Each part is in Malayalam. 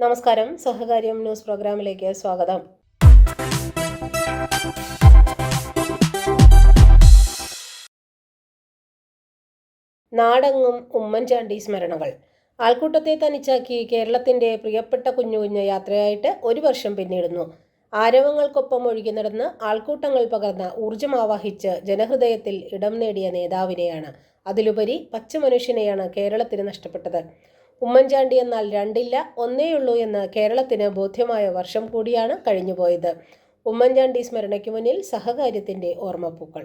നമസ്കാരം. സഹകാര്യം ന്യൂസ് പ്രോഗ്രാമിലേക്ക് സ്വാഗതം. നാടങ്ങും ഉമ്മൻചാണ്ടി സ്മരണകൾ. ആൾക്കൂട്ടത്തെ തനിച്ചാക്കി കേരളത്തിന്റെ പ്രിയപ്പെട്ട കുഞ്ഞു കുഞ്ഞു യാത്രയായിട്ട് ഒരു വർഷം പിന്നിടുന്നു. ആരവങ്ങൾക്കൊപ്പം ഒഴുകി നടന്ന് ആൾക്കൂട്ടങ്ങൾ പകർന്ന ഊർജം ആവാഹിച്ച് ജനഹൃദയത്തിൽ ഇടം നേടിയ നേതാവിനെയാണ്. അതിലുപരി പച്ചമനുഷ്യനെയാണ് കേരളത്തിന് നഷ്ടപ്പെട്ടത്. ഉമ്മൻചാണ്ടി എന്നാൽ രണ്ടില്ല ഒന്നേയുള്ളൂ എന്ന് കേരളത്തിന് ബോധ്യമായ വർഷം കൂടിയാണ് കഴിഞ്ഞുപോയത്. ഉമ്മൻചാണ്ടി സ്മരണയ്ക്ക് മുന്നിൽ സഹകാര്യത്തിന്റെ ഓർമ്മപ്പൂക്കൾ.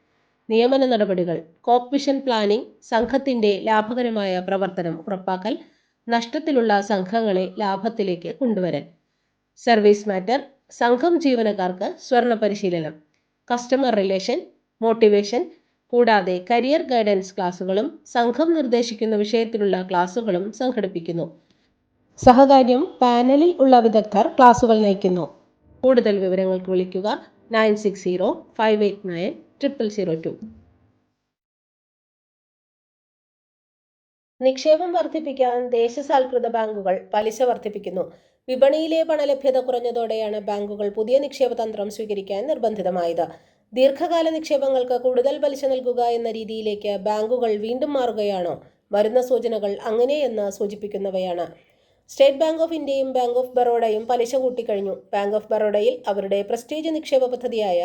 നിയമന നടപടികൾ കോപ്വിഷൻ പ്ലാനിംഗ് സംഘത്തിന്റെ ലാഭകരമായ പ്രവർത്തനം ഉറപ്പാക്കൽ നഷ്ടത്തിലുള്ള സംഘങ്ങളെ ലാഭത്തിലേക്ക് കൊണ്ടുവരൽ. സർവീസ് മാറ്റർ സംഘം ജീവനക്കാർക്ക് സ്വർണ പരിശീലനം കസ്റ്റമർ റിലേഷൻ മോട്ടിവേഷൻ കൂടാതെ കരിയർ ഗൈഡൻസ് ക്ലാസുകളും സംഘം നിർദ്ദേശിക്കുന്ന വിഷയത്തിലുള്ള ക്ലാസുകളും സംഘടിപ്പിക്കുന്നു. സഹകാര്യം പാനലിൽ ഉള്ള വിദഗ്ധർ ക്ലാസുകൾ നയിക്കുന്നു. കൂടുതൽ വിവരങ്ങൾക്ക് വിളിക്കുക nine six zero five eight nine triple zero two നിക്ഷേപം വർദ്ധിപ്പിക്കാൻ ദേശസാൽകൃത ബാങ്കുകൾ പലിശ വർദ്ധിപ്പിക്കുന്നു. വിപണിയിലെ പണലഭ്യത കുറഞ്ഞതോടെയാണ് ബാങ്കുകൾ പുതിയ നിക്ഷേപ തന്ത്രം സ്വീകരിക്കാൻ നിർബന്ധിതമായത്. ദീർഘകാല നിക്ഷേപങ്ങൾക്ക് കൂടുതൽ പലിശ നൽകുക എന്ന രീതിയിലേക്ക് ബാങ്കുകൾ വീണ്ടും മാറുകയാണോ? വരുന്ന സൂചനകൾ അങ്ങനെയെന്ന് സൂചിപ്പിക്കുന്നവയാണ്. സ്റ്റേറ്റ് ബാങ്ക് ഓഫ് ഇന്ത്യയും ബാങ്ക് ഓഫ് ബറോഡയും പലിശ കൂട്ടിക്കഴിഞ്ഞു. ബാങ്ക് ഓഫ് ബറോഡയിൽ അവരുടെ പ്രസ്റ്റീജ് നിക്ഷേപ പദ്ധതിയായ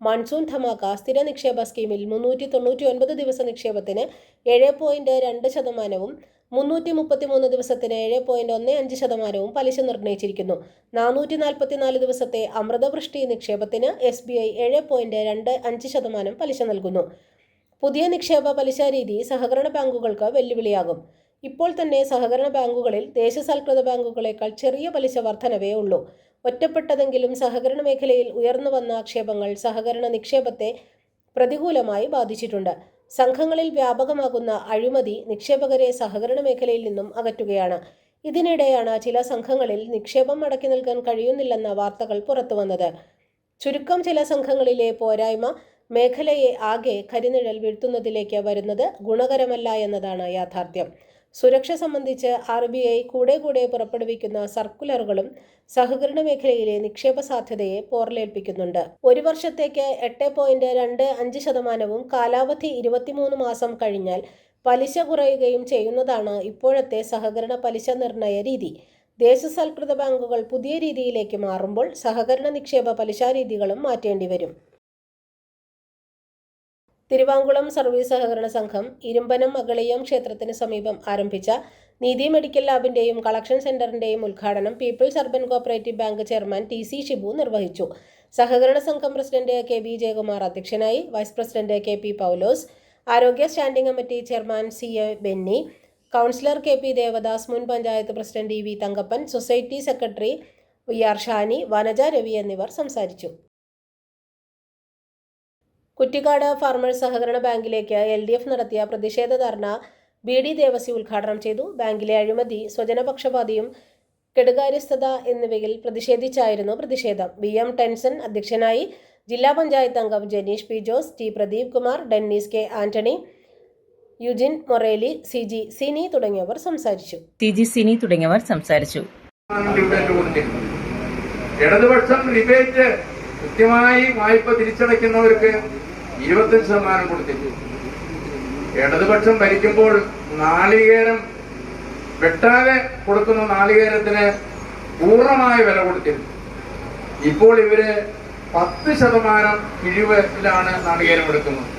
മൺസൂൺ ധമാക്ക സ്ഥിര നിക്ഷേപ സ്കീമിൽ മുന്നൂറ്റി തൊണ്ണൂറ്റി ഒൻപത് ദിവസ നിക്ഷേപത്തിന് ഏഴ് പോയിന്റ് രണ്ട് ശതമാനവും മുന്നൂറ്റി മുപ്പത്തിമൂന്ന് ദിവസത്തിന് ഏഴ് പോയിന്റ് ഒന്ന് അഞ്ച് ശതമാനവും പലിശ നിർണയിച്ചിരിക്കുന്നു നാനൂറ്റി നാൽപ്പത്തിനാല് ദിവസത്തെ അമൃതവൃഷ്ടി നിക്ഷേപത്തിന് എസ് ബി ഐ ഏഴ് പോയിന്റ് രണ്ട് അഞ്ച് ശതമാനം പലിശ നൽകുന്നു. പുതിയ നിക്ഷേപ പലിശ രീതി സഹകരണ ബാങ്കുകൾക്ക് വെല്ലുവിളിയാകും. ഇപ്പോൾ തന്നെ സഹകരണ ബാങ്കുകളിൽ ദേശസാൽകൃത ബാങ്കുകളേക്കാൾ ചെറിയ പലിശ വർധനവേ ഉള്ളൂ. ഒറ്റപ്പെട്ടതെങ്കിലും സഹകരണ മേഖലയിൽ ഉയർന്നു വന്ന ആക്ഷേപങ്ങൾ സഹകരണ നിക്ഷേപത്തെ പ്രതികൂലമായി ബാധിച്ചിട്ടുണ്ട്. സംഘങ്ങളിൽ വ്യാപകമാകുന്ന അഴിമതി നിക്ഷേപകരെ സഹകരണ മേഖലയിൽ നിന്നും അകറ്റുകയാണ്. ഇതിനിടെയാണ് ചില സംഘങ്ങളിൽ നിക്ഷേപം മടക്കി നൽകാൻ കഴിയുന്നില്ലെന്ന വാർത്തകൾ പുറത്തുവന്നത്. ചുരുക്കം ചില സംഘങ്ങളിലെ പോരായ്മ മേഖലയെ ആകെ കരിനിഴൽ വീഴ്ത്തുന്നതിലേക്ക് വരുന്നത് ഗുണകരമല്ല എന്നതാണ് യാഥാർത്ഥ്യം. സുരക്ഷ സംബന്ധിച്ച് ആർ ബി ഐ കൂടെ കൂടെ പുറപ്പെടുവിക്കുന്ന സർക്കുലറുകളും സഹകരണ മേഖലയിലെ നിക്ഷേപ സാധ്യതയെ പോർലേൽപ്പിക്കുന്നുണ്ട് ഒരു വർഷത്തേക്ക് എട്ട് പോയിന്റ് രണ്ട് അഞ്ച് ശതമാനവും കാലാവധി ഇരുപത്തിമൂന്ന് മാസം കഴിഞ്ഞാൽ പലിശ കുറയുകയും ചെയ്യുന്നതാണ് ഇപ്പോഴത്തെ സഹകരണ പലിശ നിർണയ രീതി. ദേശസാൽകൃത ബാങ്കുകൾ പുതിയ രീതിയിലേക്ക് മാറുമ്പോൾ സഹകരണ നിക്ഷേപ പലിശ രീതികളും മാറ്റേണ്ടി വരും. തിരുവാങ്കുളം സർവീസ് സഹകരണ സംഘം ഇരുമ്പനം മകളിയം ക്ഷേത്രത്തിന് സമീപം ആരംഭിച്ച നീതി മെഡിക്കൽ ലാബിന്റെയും കളക്ഷൻ സെന്ററിന്റെയും ഉദ്ഘാടനം people's urban cooperative bank chairman T C Shibu നിർവഹിച്ചു. സഹകരണ സംഘം പ്രസിഡന്റ് കെ ബി ജയകുമാർ അധ്യക്ഷനായി vice president K P Paulose ആരോഗ്യ standing committee chairman C A Benny councillor K P Devadas മുൻ panchayat president E V Thankappan society secretary V R Shani Vanaja Ravi എന്നിവർ സംസാരിച്ചു. കുറ്റിക്കാട് ഫാർമേഴ്സ് സഹകരണ ബാങ്കിലേക്ക് എൽ ഡി എഫ് നടത്തിയ പ്രതിഷേധ ധർണ ബി ഡി ദേവസി ഉദ്ഘാടനം ചെയ്തു. ബാങ്കിലെ അഴിമതി സ്വജനപക്ഷപാതിയും കെടുകാര്യസ്ഥത എന്നിവയിൽ പ്രതിഷേധിച്ചായിരുന്നു പ്രതിഷേധം. ബി എം ടെൻസൺ അധ്യക്ഷനായി ജില്ലാ പഞ്ചായത്ത് അംഗം Janeesh P Jose T Pradeep Kumar Dennis K Antony Eugene Moreli C G Sini തുടങ്ങിയവർ സംസാരിച്ചു. ടി ജി സിനി തുടങ്ങിയവർ സംസാരിച്ചു. ഇടതുപക്ഷം ഡിബേറ്റ് കൃത്യമായി വായ്പ തിരിച്ചടയ്ക്കുന്നവർക്ക് ഇരുപത്തഞ്ച് ശതമാനം കൊടുത്തിരുന്നു ഇടതുപക്ഷം ഭരിക്കുമ്പോൾ നാളികേരം വെട്ടാതെ കൊടുക്കുന്ന നാളികേരത്തിന് പൂർണമായ വില കൊടുത്തിരുന്നു ഇപ്പോൾ ഇവർ പത്ത് ശതമാനം കിഴിവിലാണ് നാളികേരം എടുക്കുന്നത്.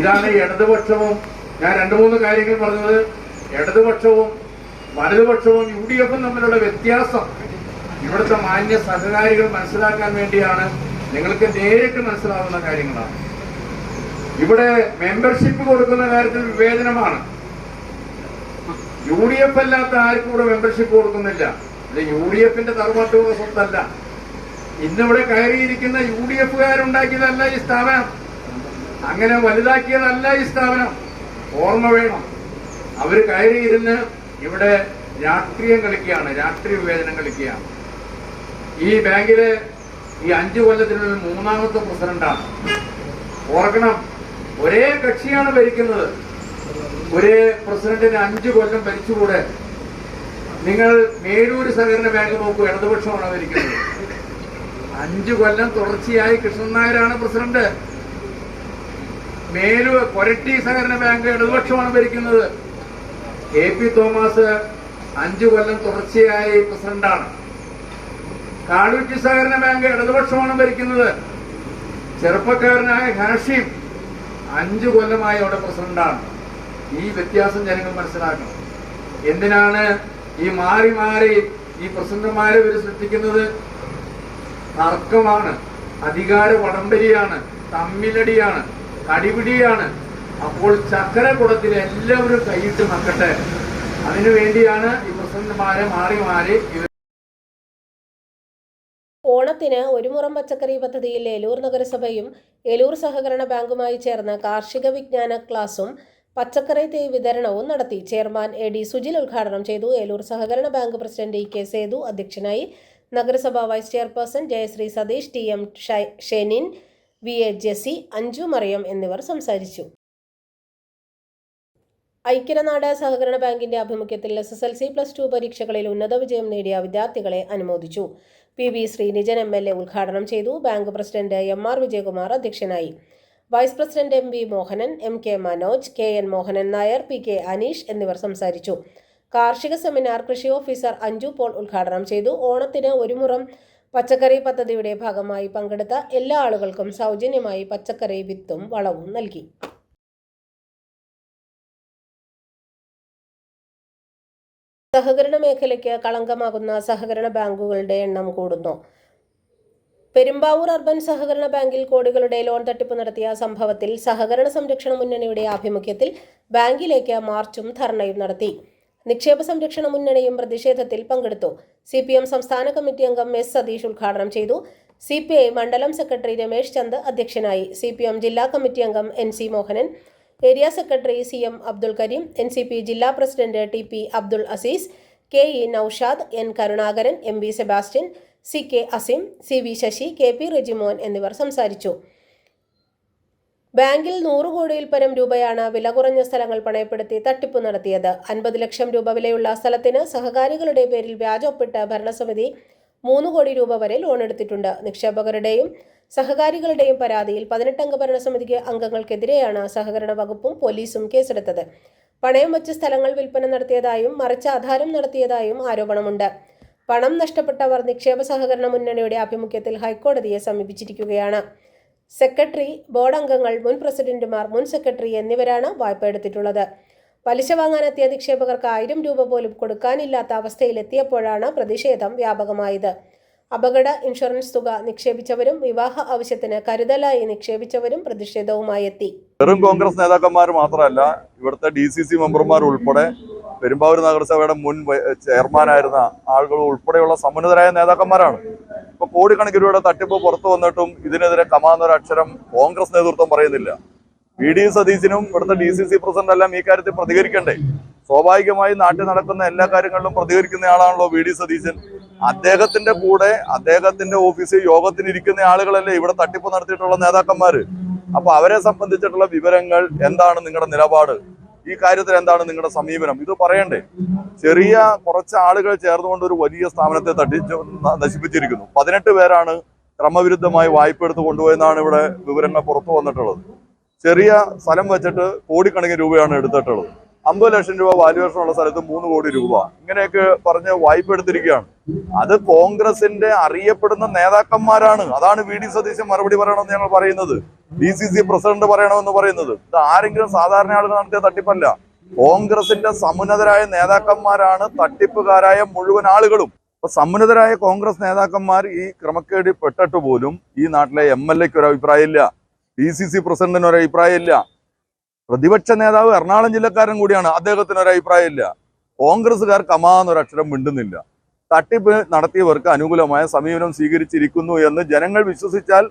ഇതാണ് ഇടതുപക്ഷവും ഞാൻ രണ്ടു മൂന്ന് കാര്യങ്ങൾ പറഞ്ഞത്. ഇടതുപക്ഷവും വലതുപക്ഷവും യു ഡി എഫും തമ്മിലുള്ള വ്യത്യാസം ഇവിടുത്തെ മാന്യ സഹകാരികൾ മനസ്സിലാക്കാൻ വേണ്ടിയാണ്. നിങ്ങൾക്ക് നേരിട്ട് മനസ്സിലാവുന്ന കാര്യങ്ങളാണ്. ഇവിടെ മെമ്പർഷിപ്പ് കൊടുക്കുന്ന കാര്യത്തിൽ വിവേചനമാണ്. യു ഡി എഫ് അല്ലാത്ത ആർക്കും ഇവിടെ മെമ്പർഷിപ്പ് കൊടുക്കുന്നില്ല. അല്ലെ യു ഡി എഫിന്റെ തറവാട്ടുള്ള സ്വത്തല്ല. ഇന്നിവിടെ കയറിയിരിക്കുന്ന യു ഡി എഫുകാരുണ്ടാക്കിയതല്ല ഈ സ്ഥാപനം. അങ്ങനെ വലുതാക്കിയതല്ല ഈ സ്ഥാപനം. ഓർമ്മ വേണം. അവർ കയറിയിരുന്ന് ഇവിടെ രാഷ്ട്രീയം കളിക്കുകയാണ് രാഷ്ട്രീയ വിവേചനം കളിക്കുകയാണ്. ഈ ബാങ്കിലെ ഈ അഞ്ചു കൊല്ലത്തിനുള്ളിൽ മൂന്നാമത്തെ പ്രസിഡന്റാണ്. ഓർക്കണം ഒരേ കക്ഷിയാണ് ഭരിക്കുന്നത്. ഒരേ പ്രസിഡന്റിന് അഞ്ചു കൊല്ലം ഭരിച്ചുകൂടെ? നിങ്ങൾ മേലൂര് സഹകരണ ബാങ്ക് നോക്കൂ ഇടതുപക്ഷമാണ് ഭരിക്കുന്നത്. അഞ്ചു കൊല്ലം തുടർച്ചയായി കൃഷ്ണൻ നായരാണ് പ്രസിഡന്റ്. മേലു കൊരട്ടി സഹകരണ ബാങ്ക് ഇടതുപക്ഷമാണ് ഭരിക്കുന്നത്. എ പി തോമസ് അഞ്ചു കൊല്ലം തുടർച്ചയായി പ്രസിഡന്റാണ്. കാടുറ്റി സഹകരണ ബാങ്ക് ഇടതുപക്ഷമാണ് ഭരിക്കുന്നത്. ചെറുപ്പക്കാരനായ ഹാഷിം അഞ്ചു കൊല്ലമായി അവിടെ പ്രസിഡന്റാണ്. ഈ വ്യത്യാസം ജനങ്ങൾ മനസ്സിലാക്കണം. എന്തിനാണ് ഈ മാറി മാറി ഈ പ്രസിഡന്റുമാരെ ഇവർ സൃഷ്ടിക്കുന്നത്? തർക്കമാണ്. അധികാര വടംവലിയാണ്. തമ്മിലടിയാണ്. കടിപിടിയാണ്. അപ്പോൾ ചക്കരക്കുടത്തിൽ എല്ലാവരും കൈയിട്ട് നക്കട്ടെ അതിനുവേണ്ടിയാണ് ഈ പ്രസിഡന്റുമാരെ മാറി മാറി ഓണത്തിന് ഒരു മുറം പച്ചക്കറി പദ്ധതിയിൽ ഏലൂർ നഗരസഭയും ഏലൂർ സഹകരണ ബാങ്കുമായി ചേർന്ന് കാർഷിക വിജ്ഞാന ക്ലാസും പച്ചക്കറി തൈ വിതരണവും നടത്തി. ചെയർമാൻ എ ഡി സുജിൽ ഉദ്ഘാടനം ചെയ്തു. ഏലൂർ സഹകരണ bank president E K Sethu അധ്യക്ഷനായി നഗരസഭാ vice chairperson Jayasree Satheesh T M Shenin V A Jessy Anju Mariyam എന്നിവർ സംസാരിച്ചു. ഐക്യനാട് സഹകരണ ബാങ്കിന്റെ ആഭിമുഖ്യത്തിൽ S S L C plus two പരീക്ഷകളിൽ ഉന്നത വിജയം നേടിയ വിദ്യാർത്ഥികളെ അനുമോദിച്ചു. P V Sreenijin M L A ഉദ്ഘാടനം ചെയ്തു. Bank president M R Vijayakumar അധ്യക്ഷനായി. Vice president M V Mohanan M K Manoj K N Mohanan Nair P K Aneesh എന്നിവർ സംസാരിച്ചു. കാർഷിക സെമിനാർ കൃഷി ഓഫീസർ അഞ്ജു പോൾ ഉദ്ഘാടനം ചെയ്തു. ഓണത്തിന് ഒരു മുറം പച്ചക്കറി പദ്ധതിയുടെ ഭാഗമായി പങ്കെടുത്ത എല്ലാ ആളുകൾക്കും സൗജന്യമായി പച്ചക്കറി വിത്തും വളവും നൽകി. സഹകരണ മേഖലയ്ക്ക് കളങ്കമാകുന്ന സഹകരണ ബാങ്കുകളുടെ എണ്ണം കൂടുന്നു. പെരുമ്പാവൂർ അർബൻ സഹകരണ ബാങ്കിൽ കോടികളുടെ ലോൺ തട്ടിപ്പ് നടത്തിയ സംഭവത്തിൽ സഹകരണ സംരക്ഷണ മുന്നണിയുടെ ആഭിമുഖ്യത്തിൽ ബാങ്കിലേക്ക് മാർച്ചും ധർണയും നടത്തി. നിക്ഷേപ സംരക്ഷണ മുന്നണിയും പ്രതിഷേധത്തിൽ പങ്കെടുത്തു. സി പി എം സംസ്ഥാന കമ്മിറ്റി അംഗം എസ് സതീഷ് ഉദ്ഘാടനം ചെയ്തു. സി പി ഐ മണ്ഡലം സെക്രട്ടറി രമേശ് ചന്ദ് അധ്യക്ഷനായി. സി പി എം ജില്ലാ കമ്മിറ്റി അംഗം N C Mohanan. Area secretary C M Abdul Kareem N C P ജില്ലാ president T P Abdul Azeez K E Noushad N Karunakaran M V Sebastian C K Asim C V Sasi K P Rejimon എന്നിവർ സംസാരിച്ചു. ബാങ്കിൽ നൂറ് കോടിയിൽ പരം രൂപയാണ് വില കുറഞ്ഞ സ്ഥലങ്ങൾ പണയപ്പെടുത്തി തട്ടിപ്പ് നടത്തിയത്. അൻപത് ലക്ഷം രൂപ വിലയുള്ള സ്ഥലത്തിന് സഹകാരികളുടെ പേരിൽ വ്യാജ ഒപ്പിട്ട് ഭരണസമിതി മൂന്ന് കോടി രൂപ വരെ ലോൺ എടുത്തിട്ടുണ്ട്. നിക്ഷേപകരുടെയും സഹകാരികളുടെയും പരാതിയിൽ പതിനെട്ടംഗ ഭരണസമിതിക്ക് അംഗങ്ങൾക്കെതിരെയാണ് സഹകരണ വകുപ്പും പോലീസും കേസെടുത്തത്. പണയം വച്ച് സ്ഥലങ്ങൾ വിൽപ്പന നടത്തിയതായും മറിച്ച് ആധാരം നടത്തിയതായും ആരോപണമുണ്ട്. പണം നഷ്ടപ്പെട്ടവർ നിക്ഷേപ സഹകരണ മുന്നണിയുടെ ആഭിമുഖ്യത്തിൽ ഹൈക്കോടതിയെ സമീപിച്ചിരിക്കുകയാണ്. സെക്രട്ടറി ബോർഡ് അംഗങ്ങൾ മുൻ പ്രസിഡന്റുമാർ മുൻ സെക്രട്ടറി എന്നിവരാണ് വായ്പ എടുത്തിട്ടുള്ളത്. പലിശ വാങ്ങാനെത്തിയ നിക്ഷേപകർക്ക് ആയിരം രൂപ പോലും കൊടുക്കാനില്ലാത്ത അവസ്ഥയിലെത്തിയപ്പോഴാണ് പ്രതിഷേധം വ്യാപകമായത്. അപകട ഇൻഷുറൻസ് തുക നിക്ഷേപിച്ചവരും വിവാഹ ആവശ്യത്തിന് കരുതലായി നിക്ഷേപിച്ചവരും പ്രതിഷേധവുമായി എത്തി. വെറും കോൺഗ്രസ് നേതാക്കന്മാർ മാത്രമല്ല ഇവിടുത്തെ ഡി സി സി മെമ്പർമാർ ഉൾപ്പെടെ പെരുമ്പാവൂർ നഗരസഭയുടെ മുൻ ചെയർമാനായിരുന്ന ആളുകൾ ഉൾപ്പെടെയുള്ള സമുന്നതരായ നേതാക്കന്മാരാണ്. ഇപ്പൊ കോടിക്കണക്കിന് രൂപയുടെ തട്ടിപ്പ് പുറത്തു വന്നിട്ടും ഇതിനെതിരെ കമാന്നൊരു അക്ഷരം കോൺഗ്രസ് നേതൃത്വം പറയുന്നില്ല. വി ഡി സതീശനും ഇവിടുത്തെ ഡി സി സി പ്രസിഡന്റ് എല്ലാം ഈ കാര്യത്തിൽ പ്രതികരിക്കണ്ടേ? സ്വാഭാവികമായി നാട്ടിൽ നടക്കുന്ന എല്ലാ കാര്യങ്ങളിലും പ്രതികരിക്കുന്ന ആളാണല്ലോ വി ഡി സതീശൻ. അദ്ദേഹത്തിന്റെ കൂടെ അദ്ദേഹത്തിന്റെ ഓഫീസിൽ യോഗത്തിന് ഇരിക്കുന്ന ആളുകളല്ലേ ഇവിടെ തട്ടിപ്പ് നടത്തിയിട്ടുള്ള നേതാക്കന്മാര്? അപ്പൊ അവരെ സംബന്ധിച്ചിട്ടുള്ള വിവരങ്ങൾ എന്താണ് നിങ്ങളുടെ നിലപാട്? ഈ കാര്യത്തിൽ എന്താണ് നിങ്ങളുടെ സമീപനം? ഇത് പറയണ്ടേ? ചെറിയ കുറച്ച് ആളുകൾ ചേർന്നുകൊണ്ട് ഒരു വലിയ സ്ഥാപനത്തെ തട്ടിച്ചു നശിപ്പിച്ചിരിക്കുന്നു. പതിനെട്ട് പേരാണ് ക്രമവിരുദ്ധമായി വായ്പ എടുത്ത് കൊണ്ടുപോയെന്നാണ് ഇവിടെ വിവരങ്ങൾ പുറത്തു വന്നിട്ടുള്ളത്. ചെറിയ സ്ഥലം വെച്ചിട്ട് കോടിക്കണക്കിന് രൂപയാണ് എടുത്തിട്ടുള്ളത്. അമ്പത് ലക്ഷം രൂപ വാല്യുവേഷൻ ഉള്ള സ്ഥലത്ത് മൂന്ന് കോടി രൂപ. ഇങ്ങനെയൊക്കെ പറഞ്ഞ് വായ്പ എടുത്തിരിക്കുകയാണ്. അത് കോൺഗ്രസിന്റെ അറിയപ്പെടുന്ന നേതാക്കന്മാരാണ്. അതാണ് വി ഡി സതീശൻ മറുപടി പറയണമെന്ന് ഞങ്ങൾ പറയുന്നത്. ഡി സി സി പ്രസിഡന്റ് പറയണമെന്ന് പറയുന്നത്. ഇത് ആരെങ്കിലും സാധാരണ ആളുകൾ നടത്തിയ തട്ടിപ്പല്ല. കോൺഗ്രസിന്റെ സമുന്നതരായ നേതാക്കന്മാരാണ് തട്ടിപ്പുകാരായ മുഴുവൻ ആളുകളും. അപ്പൊ സമുന്നതരായ കോൺഗ്രസ് നേതാക്കന്മാർ ഈ ക്രമക്കേടിൽ പെട്ടിട്ട് പോലും ഈ നാട്ടിലെ എം എൽ എക്ക് ഒരു അഭിപ്രായമില്ല. ഡി സി സി പ്രസിഡന്റിന് ഒരു അഭിപ്രായമില്ല. പ്രതിപക്ഷ നേതാവ് എറണാകുളം ജില്ലക്കാരൻ കൂടിയാണ് അദ്ദേഹത്തിന് ഒരു അഭിപ്രായമില്ല. കോൺഗ്രസ്സുകാർ കമാന്നൊരക്ഷരം മിണ്ടുന്നില്ല. തട്ടിപ്പ് നടത്തിയവർക്ക് അനുകൂലമായ സമീപനം സ്വീകരിച്ചിരിക്കുന്നു എന്ന് ജനങ്ങൾ വിശ്വസിച്ചാൽ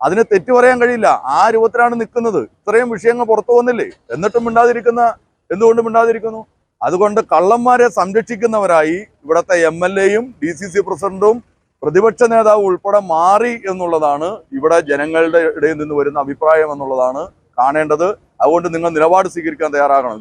അതിന് തെറ്റു പറയാൻ കഴിയില്ല. ആ രൂപത്തിലാണ് നിൽക്കുന്നത്. ഇത്രയും വിഷയങ്ങൾ പുറത്തു വന്നില്ലേ? എന്നിട്ടും മിണ്ടാതിരിക്കുന്ന എന്തുകൊണ്ട് മിണ്ടാതിരിക്കുന്നു? അതുകൊണ്ട് കള്ളന്മാരെ സംരക്ഷിക്കുന്നവരായി ഇവിടുത്തെ എം എൽ എയും ഡി സി സി പ്രസിഡന്റും പ്രതിപക്ഷ നേതാവ് ഉൾപ്പെടെ മാറി എന്നുള്ളതാണ് ഇവിടെ ജനങ്ങളുടെ ഇടയിൽ നിന്ന് വരുന്ന അഭിപ്രായം എന്നുള്ളതാണ് കാണേണ്ടത്. അതുകൊണ്ട് നിങ്ങൾ നിലപാട് സ്വീകരിക്കാൻ തയ്യാറാകണം.